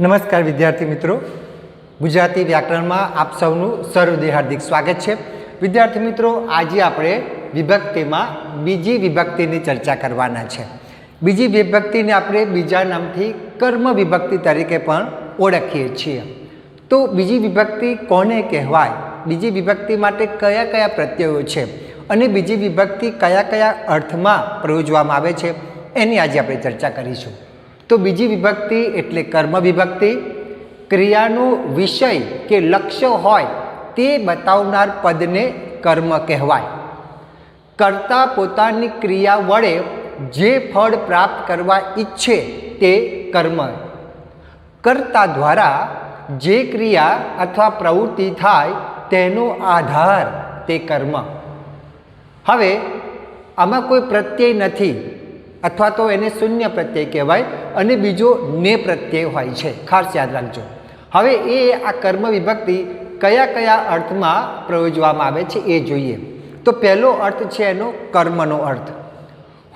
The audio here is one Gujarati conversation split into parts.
નમસ્કાર વિદ્યાર્થી મિત્રો. ગુજરાતી વ્યાકરણમાં આપ સૌનું સર્વદેહ હાર્દિક સ્વાગત છે. વિદ્યાર્થી મિત્રો, આજે આપણે વિભક્તિમાં બીજી વિભક્તિની ચર્ચા કરવાના છે. બીજી વિભક્તિને આપણે બીજા નામથી કર્મ વિભક્તિ તરીકે પણ ઓળખીએ છીએ. તો બીજી વિભક્તિ કોને કહેવાય? બીજી વિભક્તિ માટે કયા કયા પ્રત્યયો છે? અને બીજી વિભક્તિ કયા કયા અર્થમાં પ્રયોજવામાં આવે છે? એની આજે આપણે ચર્ચા કરીશું. તો બીજી વિભક્તિ એટલે કર્મ વિભક્તિ. ક્રિયાનો વિષય કે લક્ષ્ય હોય તે બતાવનાર પદને કર્મ કહેવાય. કર્તા પોતાની ક્રિયા વડે જે ફળ પ્રાપ્ત કરવા ઈચ્છે તે કર્મ. કર્તા દ્વારા જે ક્રિયા અથવા પ્રવૃત્તિ થાય તેનો આધાર તે કર્મ. હવે આમાં કોઈ પ્રત્યય નથી. અથવા તો એને શૂન્ય પ્રત્યય કહેવાય અને બીજો ને પ્રત્યય હોય છે. ખાસ યાદ રાખજો. હવે એ આ કર્મ વિભક્તિ કયા કયા અર્થમાં પ્રયોજવામાં આવે છે એ જોઈએ. તો પહેલો અર્થ છે એનો કર્મનો અર્થ.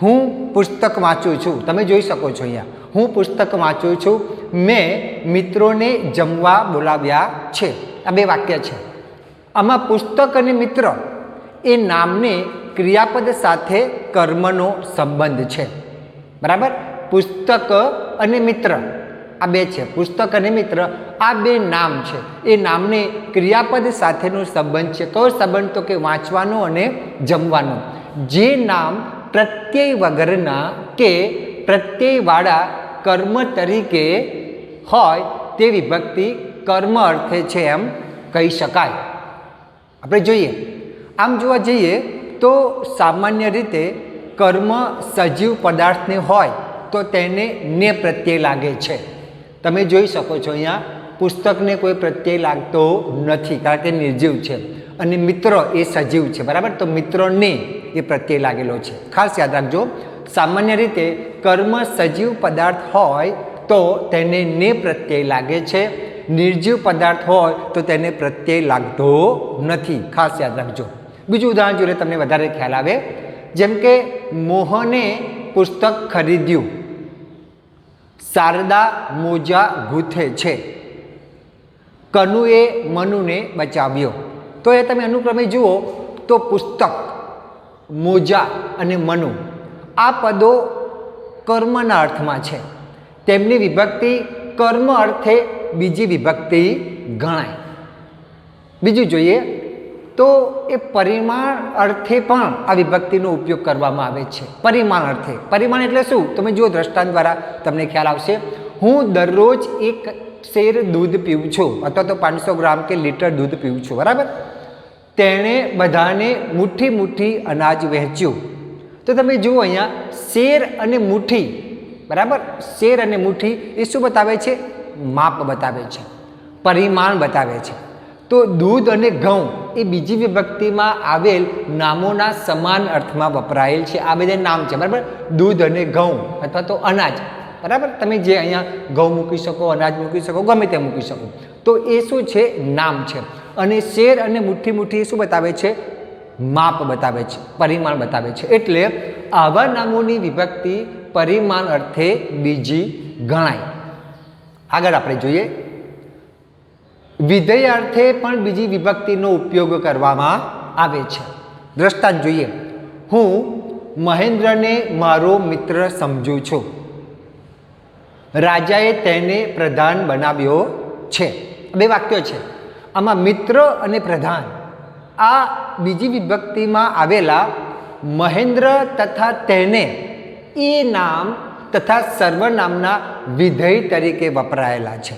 હું પુસ્તક વાંચું છું. તમે જોઈ શકો છો અહીંયા. હું પુસ્તક વાંચું છું. મેં મિત્રોને જમવા બોલાવ્યા છે. આ બે વાક્ય છે. આમાં પુસ્તક અને મિત્ર એ નામને ક્રિયાપદ સાથે કર્મનો સંબંધ છે. બરાબર? પુસ્તક અને મિત્ર. આ બે છે. પુસ્તક અને મિત્ર. આ બે નામ છે. એ નામને ક્રિયાપદ સાથેનો સંબંધ છે. કયો સંબંધ તો કે વાંચવાનો અને જમવાનો. જે નામ પ્રત્યય વગરના કે પ્રત્યયવાળા કર્મ તરીકે હોય તે વિભક્તિ કર્મ અર્થે છે એમ કહી શકાય. આપણે જોઈએ. આમ જોવા જઈએ તો સામાન્ય રીતે કર્મ સજીવ પદાર્થને હોય તો તેને ને પ્રત્યય લાગે છે. તમે જોઈ શકો છો અહીંયા, પુસ્તકને કોઈ પ્રત્યય લાગતો નથી, કારણ કે નિર્જીવ છે. અને મિત્ર એ સજીવ છે, બરાબર? તો મિત્રને એ પ્રત્યય લાગેલો છે. ખાસ યાદ રાખજો, સામાન્ય રીતે કર્મ સજીવ પદાર્થ હોય તો તેને ને પ્રત્યય લાગે છે. નિર્જીવ પદાર્થ હોય તો તેને પ્રત્યય લાગતો નથી. ખાસ યાદ રાખજો. બીજું ઉદાહરણ જોઈએ તમને વધારે ખ્યાલ આવે. જેમ કે મોહને પુસ્તક ખરીદ્યું. શારદા મોજા ગૂંથે છે. કનુએ મનુને બચાવ્યો. તો એ તમે અનુક્રમે જુઓ તો પુસ્તક, મોજા અને મનુ આ પદો કર્મના અર્થમાં છે. તેમની વિભક્તિ કર્મ અર્થે બીજી વિભક્તિ ગણાય. બીજું જોઈએ તો એ પરિમાણ અર્થે પણ આ વિભક્તિનો ઉપયોગ કરવામાં આવે છે. પરિમાણ અર્થે. પરિમાણ એટલે શું? તમે જુઓ દ્રષ્ટાંત દ્વારા તમને ખ્યાલ આવશે. હું દરરોજ એક શેર દૂધ પીવું છું, અથવા તો પાંચસો ગ્રામ કે લીટર દૂધ પીવું છું, બરાબર? તેણે બધાને મુઠ્ઠી મુઠ્ઠી અનાજ વહેંચ્યું. તો તમે જુઓ અહીંયા, શેર અને મુઠ્ઠી, બરાબર? શેર અને મુઠ્ઠી એ શું બતાવે છે? માપ બતાવે છે. પરિમાણ બતાવે છે. તો દૂધ અને ઘઉં એ બીજી વિભક્તિમાં આવેલ નામોના સમાન અર્થમાં વપરાયેલ છે. આ બધા નામ છે, બરાબર? દૂધ અને ઘઉં અથવા તો અનાજ. બરાબર? તમે જે અહીંયા ઘઉં મૂકી શકો, અનાજ મૂકી શકો, ગમે તે મૂકી શકો. તો એ શું છે? નામ છે. અને શેર અને મુઠ્ઠી મુઠ્ઠી શું બતાવે છે? માપ બતાવે છે, પરિમાણ બતાવે છે. એટલે આવા નામોની વિભક્તિ પરિમાણ અર્થે બીજી ગણાય. આગળ આપણે જોઈએ. વિધેય અર્થે પણ બીજી વિભક્તિનો ઉપયોગ કરવામાં આવે છે. દ્રષ્ટાંત જોઈએ. હું મહેન્દ્રને મારો મિત્ર સમજું છું. રાજાએ તેને પ્રધાન બનાવ્યો છે. બે વાક્યો છે. આમાં મિત્ર અને પ્રધાન. આ બીજી વિભક્તિમાં આવેલા મહેન્દ્ર તથા તેને એ નામ તથા સર્વનામના વિધેય તરીકે વપરાયેલા છે.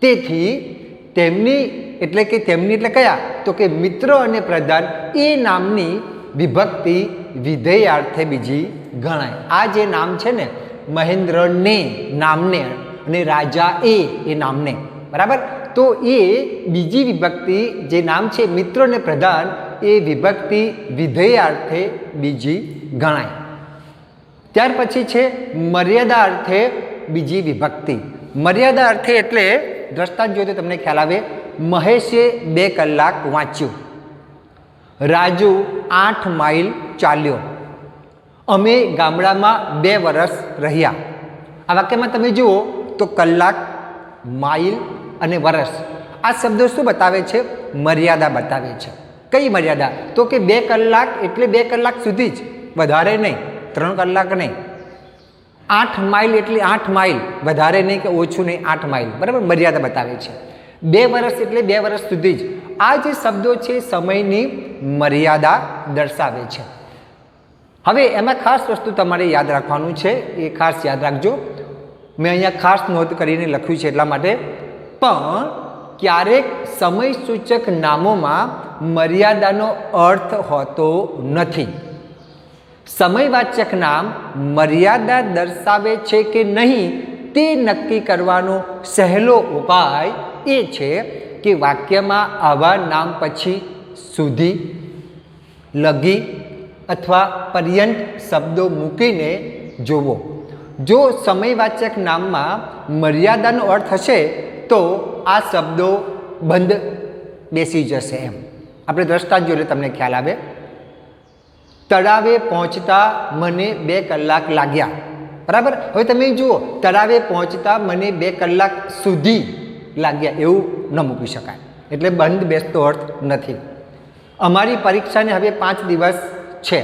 તેથી તેમની, એટલે કે તેમની એટલે કયા? તો કે મિત્ર અને પ્રધાન, એ નામની વિભક્તિ વિધેયાર્થે બીજી ગણાય. આ જે નામ છે ને, મહેન્દ્રને નામને અને રાજા એ એ નામને. બરાબર? તો એ બીજી વિભક્તિ જે નામ છે, મિત્ર અને પ્રધાન, એ વિભક્તિ વિધેયાર્થે બીજી ગણાય. ત્યાર પછી છે, મર્યાદા અર્થે બીજી વિભક્તિ. મર્યાદા અર્થે એટલે દ્રષ્ટાંત જોઈએ તો તમને ખ્યાલ આવે, મહેશે બે કલાક વાંચ્યું. રાજુ આઠ માઇલ ચાલ્યો. અમે ગામડામાં બે વર્ષ રહ્યા. આ વાક્યમાં તમે જુઓ તો કલાક, માઇલ અને વર્ષ આ શબ્દો શું બતાવે છે? મર્યાદા બતાવે છે. કઈ મર્યાદા? તો કે બે કલાક એટલે બે કલાક સુધી જ. વધારે નહીં. ત્રણ કલાક નહીં. આઠ માઇલ એટલે આઠ માઇલ. વધારે નહીં કે ઓછું નહીં, આઠ માઇલ. બરાબર? મર્યાદા બતાવે છે. બે વર્ષ એટલે બે વર્ષ સુધી જ. આ જે શબ્દો છે, સમયની મર્યાદા દર્શાવે છે. હવે એમાં ખાસ વસ્તુ તમારે યાદ રાખવાનું છે. એ ખાસ યાદ રાખજો. મેં અહીંયા ખાસ નોંધ કરીને લખ્યું છે એટલા માટે. પણ ક્યારેક સમય સૂચક નામોમાં મર્યાદાનો અર્થ હોતો નથી. સમયવાચક નામ મર્યાદા દર્શાવે છે કે નહીં તે નક્કી કરવાનો સહેલો ઉપાય એ છે કે વાક્યમાં આવા નામ પછી સુધી, લગી અથવા પર્યંત શબ્દો મૂકીને જોવો જો સમયવાચક નામમાં મર્યાદાનો અર્થ હશે, તો આ શબ્દો બંધ બેસી જશે એમ. આપણે દ્રષ્ટાંત જોઈએ તમને ખ્યાલ આવે. તળાવે પહોંચતા મને બે કલાક લાગ્યા. બરાબર? હવે તમે જુઓ, તળાવે પહોંચતા મને બે કલાક સુધી લાગ્યા એવું ન મૂકી શકાય. એટલે બંધ બેસતો અર્થ નથી. અમારી પરીક્ષાને હવે પાંચ દિવસ છે.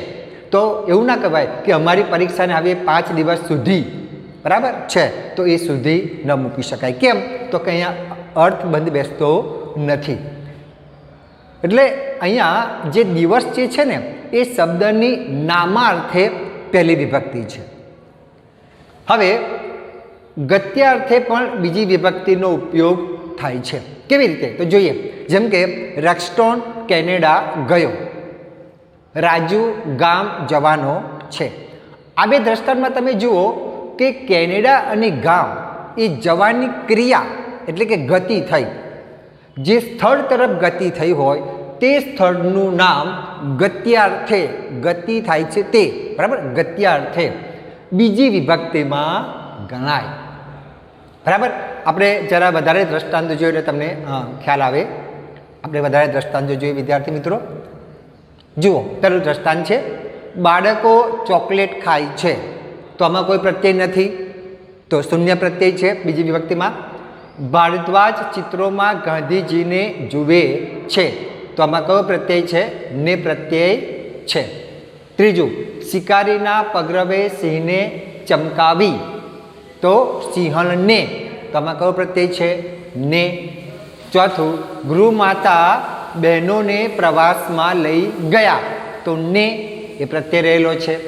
તો એવું ના કહેવાય કે અમારી પરીક્ષાને હવે પાંચ દિવસ સુધી. બરાબર? છે. તો એ સુધી ન મૂકી શકાય. કેમ? તો કે અહીંયા અર્થ બંધ બેસતો નથી. એટલે અહીંયા જે દિવસ જે છે ને એ શબ્દની નામાર્થે પહેલી વિભક્તિ છે. હવે, ગત્યાર્થે પણ બીજી વિભક્તિનો ઉપયોગ થાય છે. કેવી રીતે? તો જોઈએ. જેમ કે, રેક્સ્ટોન કેનેડા ગયો. રાજુ ગામ જવાનો છે. આ બે દ્રષ્ટાંતમાં તમે જુઓ કે કેનેડા અને ગામ એ જવાની ક્રિયા, એટલે કે ગતિ થઈ. જે સ્થળ તરફ ગતિ થઈ હોય તે સ્થળનું નામ ગત્યાર્થે ગતિ થાય છે તે. બરાબર? ગત્યાર્થે. બીજી વિભક્તિમાં ગણાય. બરાબર? આપણે જરા વધારે દ્રષ્ટાંત જોઈએ એટલે તમને ખ્યાલ આવે. આપણે વધારે દ્રષ્ટાંત જોઈએ, વિદ્યાર્થી મિત્રો. જુઓ પહેલું દ્રષ્ટાંત છે. બાળકો ચોકલેટ ખાય છે. તો આમાં કોઈ પ્રત્યય નથી. તો શૂન્ય પ્રત્યય છે બીજી વિભક્તિમાં. ભારદ્વાજ ચિત્રોમાં ગાંધીજીને જુએ છે. તો આમાં કયો પ્રત્યય છે? ને પ્રત્યય છે. ત્રીજું, શિકારીના પગરવે સિંહને ચમકાવી. તો સિંહણને, તો આમાં કયો પ્રત્યય છે? ને. ચોથું, ગૃહમાતા બહેનોને પ્રવાસમાં લઈ ગયા. તો ને એ પ્રત્યય રહેલો છે.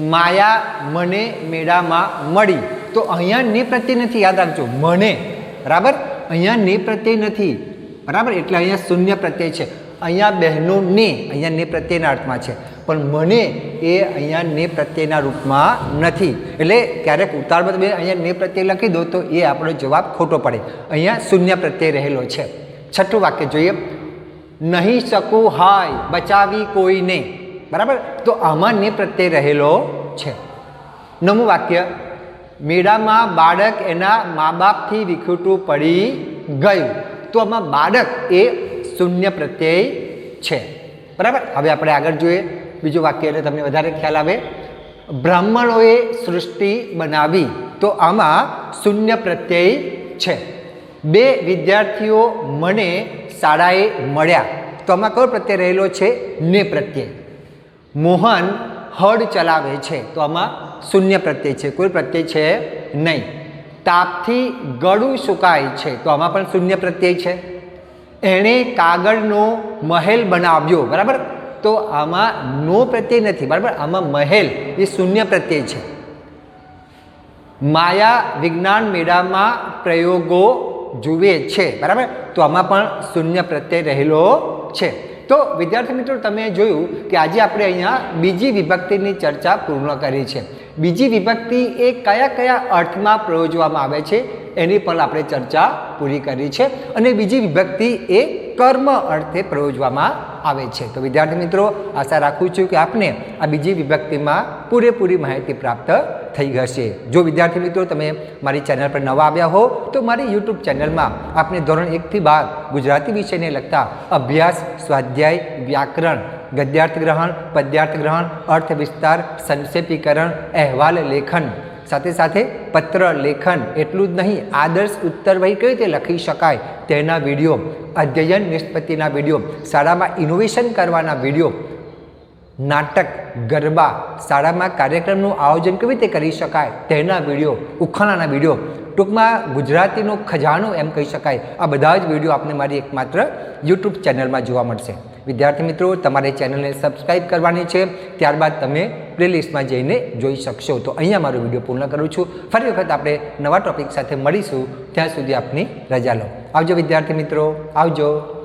માયા મને મેળામાં મળી. તો અહીંયા ને પ્રત્યય નથી, યાદ રાખજો. મને, બરાબર? અહીંયા ને પ્રત્યય નથી. બરાબર? એટલે અહીંયા શૂન્ય પ્રત્યય છે. અહીંયા બહેનું ને, અહીંયા ને પ્રત્યેના અર્થમાં છે. પણ મને એ અહીંયા ને પ્રત્યેના રૂપમાં નથી. એટલે ક્યારેક ઉતારમાં તમે અહીંયા ને પ્રત્યય લખી દો તો એ આપણો જવાબ ખોટો પડે. અહીંયા શૂન્ય પ્રત્યય રહેલો છે. છઠ્ઠું વાક્ય જોઈએ. નહીં શકું હાય, બચાવી કોઈને. બરાબર? તો આમાં ને પ્રત્યય રહેલો છે. નવમું વાક્ય. મેળામાં બાળક એના મા બાપથી વિખૂટું પડી ગયું. તો આમાં બાળક એ શૂન્ય પ્રત્યય છે. બરાબર? હવે આપણે આગળ જોઈએ. બીજું વાક્ય એટલે તમને વધારે ખ્યાલ આવે. બ્રાહ્મણોએ સૃષ્ટિ બનાવી તો આમાં શૂન્ય પ્રત્યય છે. બે વિદ્યાર્થીઓ મને શાળાએ મળ્યા. તો આમાં કયો પ્રત્યય રહેલો છે? ને પ્રત્યય. મોહન હળ ચલાવે છે. તો આમાં શૂન્ય પ્રત્યય છે. કોઈ પ્રત્યય છે નહીં. તાપથી ગળું સુકાય છે. તો આમાં પણ શૂન્ય પ્રત્યય છે. એણે કાગળનો મહેલ બનાવ્યો, બરાબર? તો આમાં નો પ્રત્યય નથી, બરાબર? આમાં મહેલ એ શૂન્ય પ્રત્યય છે. માયા વિજ્ઞાન મેળામાં પ્રયોગો જુએ છે, બરાબર? તો આમાં પણ શૂન્ય પ્રત્યય રહેલો છે. તો વિદ્યાર્થી મિત્રો, તમે જોયું કે આજે આપણે અહીંયા બીજી વિભક્તિની ચર્ચા પૂર્ણ કરી છે. બીજી વિભક્તિ એ કયા કયા અર્થમાં પ્રયોજવામાં આવે છે, એની પણ આપણે ચર્ચા પૂરી કરી છે અને બીજી વિભક્તિ એ કર્મ અર્થે પ્રયોજવામાં આવે છે. તો વિદ્યાર્થી મિત્રો, આશા રાખું છું કે આપને આ બીજી વિભક્તિમાં પૂરેપૂરી માહિતી પ્રાપ્ત થઈ હશે. જો વિદ્યાર્થી મિત્રો તમે મારી ચેનલ પર નવા આવ્યા હો, તો મારી યુટ્યુબ ચેનલમાં આપણે ધોરણ એકથી બાર ગુજરાતી વિષયને લગતા અભ્યાસ, સ્વાધ્યાય, વ્યાકરણ, ગદ્યાર્થ ગ્રહણ, પદ્યાર્થ ગ્રહણ, અર્થ વિસ્તાર, સંક્ષેપીકરણ, અહેવાલ, લેખન, સાથે સાથે પત્ર લેખન એટલું જ નહીં, આદર્શ ઉત્તર વહી કઈ રીતે લખી શકાય તેના વીડિયો, અધ્યયન નિષ્પત્તિના વીડિયો, શાળામાં ઇનોવેશન કરવાના વીડિયો નાટક, ગરબા, શાળામાં કાર્યક્રમનું આયોજન કેવી રીતે કરી શકાય, તેના વીડિયો, ઉખાણાના વીડિયો, ટૂંકમાં ગુજરાતીનો ખજાનો એમ કહી શકાય. આ બધા જ વીડિયો આપને મારી એકમાત્ર યુટ્યુબ ચેનલમાં જોવા મળશે. વિદ્યાર્થી મિત્રો, તમારે ચેનલને સબસ્ક્રાઈબ કરવાની છે. ત્યારબાદ તમે પ્લેલિસ્ટમાં જઈને જોઈ શકશો. તો અહીંયા મારો વીડિયો પૂર્ણ કરું છું. ફરી વખત આપણે નવા ટોપિક સાથે મળીશું. ત્યાં સુધી આપની રજા લો. આવજો વિદ્યાર્થી મિત્રો. આવજો.